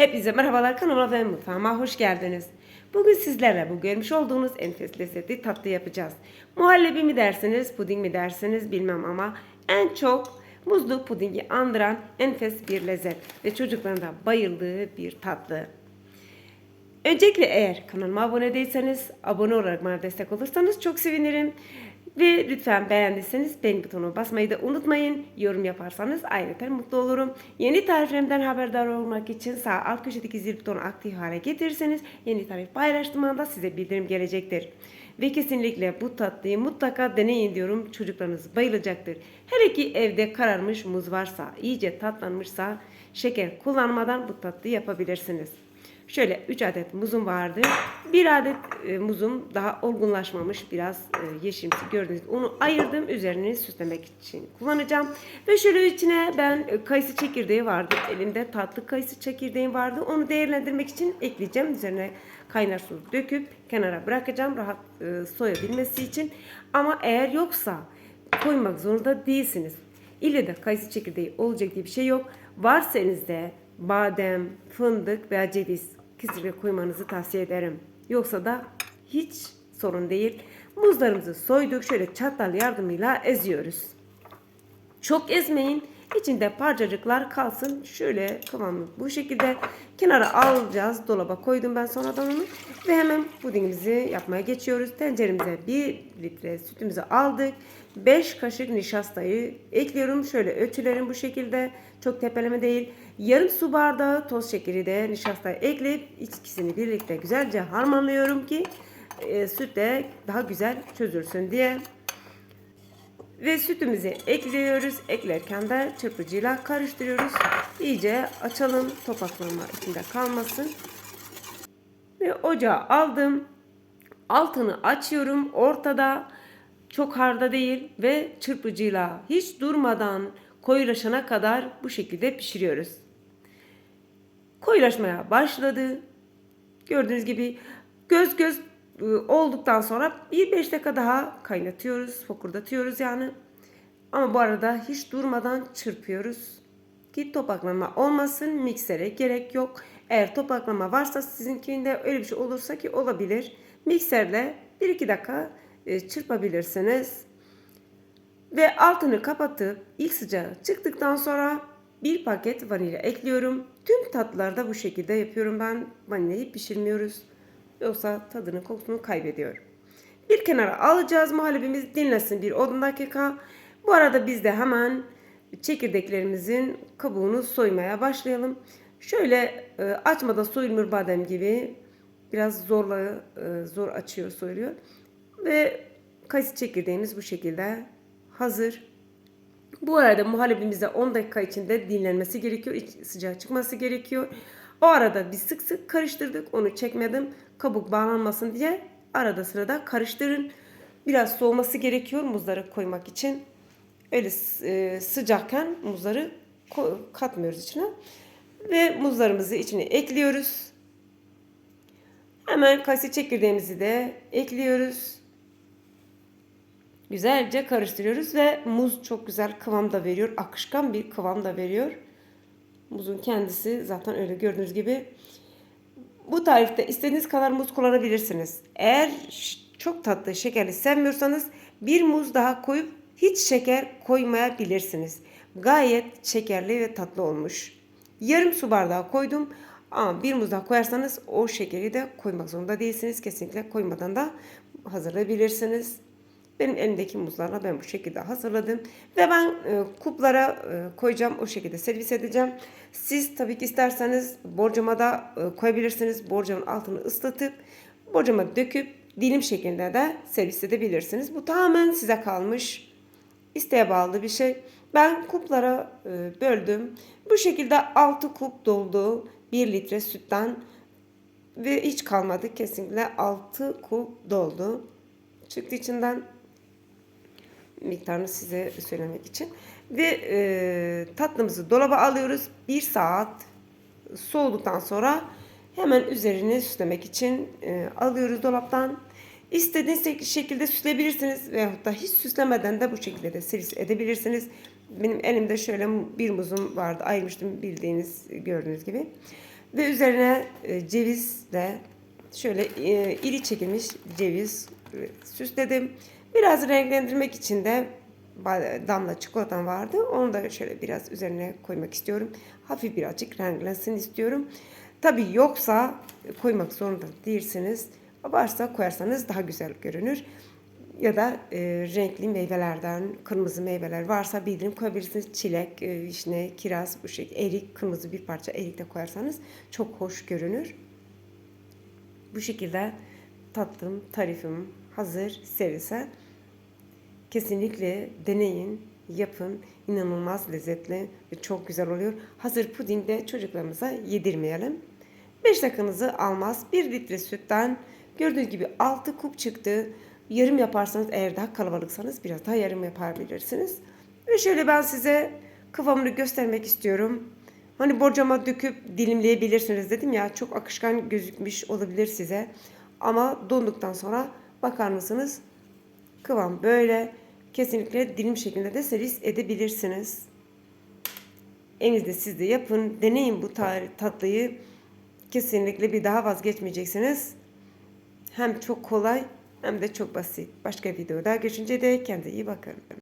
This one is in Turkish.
Hepinize merhabalar kanalıma ve mutfağıma hoş geldiniz. Bugün sizlerle bu görmüş olduğunuz enfes lezzetli tatlı yapacağız. Muhallebi mi dersiniz, puding mi dersiniz bilmem ama en çok muzlu pudingi andıran enfes bir lezzet ve çocukların da bayıldığı bir tatlı. Öncelikle eğer kanalıma abone değilseniz abone olarak bana destek olursanız çok sevinirim. Ve lütfen beğendiyseniz beğen butonuna basmayı da unutmayın. Yorum yaparsanız ayrıca mutlu olurum. Yeni tariflerimden haberdar olmak için sağ alt köşedeki zil butonu aktif hale getirirseniz yeni tarif paylaştığım anda size bildirim gelecektir. Ve kesinlikle bu tatlıyı mutlaka deneyin diyorum. Çocuklarınız bayılacaktır. Hele ki evde kararmış muz varsa, iyice tatlanmışsa şeker kullanmadan bu tatlıyı yapabilirsiniz. Şöyle 3 adet muzum vardı. Bir adet e, muzum daha olgunlaşmamış biraz e, yeşimsi gördüğünüz. Onu ayırdım üzerini süslemek için kullanacağım. Ve şöyle içine ben e, kayısı çekirdeği vardı. Elimde tatlı kayısı çekirdeğim vardı. Onu değerlendirmek için ekleyeceğim. Üzerine kaynar su döküp kenara bırakacağım rahat e, soyabilmesi için. Ama eğer yoksa koymak zorunda değilsiniz. İlle de kayısı çekirdeği olacak diye bir şey yok. Varsa elinizde badem, fındık veya ceviz kesinlikle koymanızı tavsiye ederim. Yoksa da hiç sorun değil. Muzlarımızı soyduk. Şöyle çatal yardımıyla eziyoruz. Çok ezmeyin. İçinde parçacıklar kalsın. Şöyle kıvamı bu şekilde kenara alacağız. Dolaba koydum ben sonradan onu. Ve hemen pudingimizi yapmaya geçiyoruz. Tenceremize 1 litre sütümüzü aldık. 5 kaşık nişastayı ekliyorum. Şöyle ölçülerim bu şekilde. Çok tepeleme değil. Yarım su bardağı toz şekeri de nişastaya ekleyip ikisini birlikte güzelce harmanlıyorum ki e, süt de daha güzel çözülsün diye. Ve sütümüzü ekliyoruz. Eklerken de çırpıcıyla karıştırıyoruz. İyice açalım. Topaklanma içinde kalmasın. Ve ocağa aldım. Altını açıyorum. Ortada çok harda değil ve çırpıcıyla hiç durmadan koyulaşana kadar bu şekilde pişiriyoruz. Koyulaşmaya başladı. Gördüğünüz gibi göz göz olduktan sonra bir 5 dakika daha kaynatıyoruz, fokurdatıyoruz yani. Ama bu arada hiç durmadan çırpıyoruz ki topaklama olmasın. Miksere gerek yok. Eğer topaklama varsa sizinkinde öyle bir şey olursa ki olabilir. Mikserle 1-2 dakika e, çırpabilirsiniz. Ve altını kapatıp ilk sıcağı çıktıktan sonra bir paket vanilya ekliyorum. Tüm tatlılarda bu şekilde yapıyorum ben. Vanilyayı pişirmiyoruz. Yoksa tadını kokusunu kaybediyor. Bir kenara alacağız. Muhallebimiz dinlesin bir 10 dakika. Bu arada biz de hemen çekirdeklerimizin kabuğunu soymaya başlayalım. Şöyle e, açmadan soyulmuyor badem gibi. Biraz zorla e, zor açıyor soyuluyor. Ve kayısı çekirdeğimiz bu şekilde hazır. Bu arada muhallebimizde 10 dakika içinde dinlenmesi gerekiyor. Sıcağı çıkması gerekiyor. O arada biz sık sık karıştırdık. Onu çekmedim. Kabuk bağlanmasın diye arada sırada karıştırın. Biraz soğuması gerekiyor muzları koymak için. Öyle e, sıcakken muzları katmıyoruz içine. Ve muzlarımızı içine ekliyoruz. Hemen kayısı çekirdeğimizi de ekliyoruz. Güzelce karıştırıyoruz ve muz çok güzel kıvam da veriyor. Akışkan bir kıvam da veriyor. Muzun kendisi zaten öyle gördüğünüz gibi. Bu tarifte istediğiniz kadar muz kullanabilirsiniz. Eğer çok tatlı şekerli sevmiyorsanız bir muz daha koyup hiç şeker koymayabilirsiniz. Gayet şekerli ve tatlı olmuş. Yarım su bardağı koydum. Ama bir muz daha koyarsanız o şekeri de koymak zorunda değilsiniz. Kesinlikle koymadan da hazırlayabilirsiniz. Benim elimdeki muzlarla ben bu şekilde hazırladım. Ve ben e, kuplara e, koyacağım. O şekilde servis edeceğim. Siz tabii ki isterseniz borcama da e, koyabilirsiniz. Borcamın altını ıslatıp borcama döküp dilim şeklinde de servis edebilirsiniz. Bu tamamen size kalmış. İsteğe bağlı bir şey. Ben kuplara e, böldüm. Bu şekilde 6 kup doldu. 1 litre sütten ve hiç kalmadı. Kesinlikle 6 kup doldu. Çıktı içinden miktarını size söylemek için. Ve e, tatlımızı dolaba alıyoruz. Bir saat soğuduktan sonra hemen üzerini süslemek için e, alıyoruz dolaptan. İstediğiniz şekilde süsleyebilirsiniz veyahut da hiç süslemeden de bu şekilde de servis edebilirsiniz. Benim elimde şöyle bir muzum vardı ayırmıştım bildiğiniz gördüğünüz gibi. Ve üzerine e, cevizle şöyle e, iri çekilmiş ceviz e, süsledim. Biraz renklendirmek için de damla çikolatam vardı. Onu da şöyle biraz üzerine koymak istiyorum. Hafif birazcık renklensin istiyorum. Tabii yoksa koymak zorunda değilsiniz. Varsa koyarsanız daha güzel görünür. Ya da e, renkli meyvelerden, kırmızı meyveler varsa bildirim koyabilirsiniz. Çilek, e, vişne, kiraz, bu şekilde erik, kırmızı bir parça erik de koyarsanız çok hoş görünür. Bu şekilde tatlım, tarifim hazır serisi. Kesinlikle deneyin, yapın. İnanılmaz lezzetli ve çok güzel oluyor. Hazır puding de çocuklarımıza yedirmeyelim. 5 dakikanızı almaz. 1 litre sütten gördüğünüz gibi 6 kup çıktı. Yarım yaparsanız eğer daha kalabalıksanız biraz daha yarım yapabilirsiniz. Ve şöyle ben size kıvamını göstermek istiyorum. Hani borcama döküp dilimleyebilirsiniz dedim ya çok akışkan gözükmüş olabilir size. Ama donduktan sonra bakar mısınız? Kıvam böyle. Kesinlikle dilim şeklinde de servis edebilirsiniz. Elinizde siz de yapın. Deneyin bu tatlıyı. Kesinlikle bir daha vazgeçmeyeceksiniz. Hem çok kolay hem de çok basit. Başka videoda görüşünce de kendinize iyi bakın.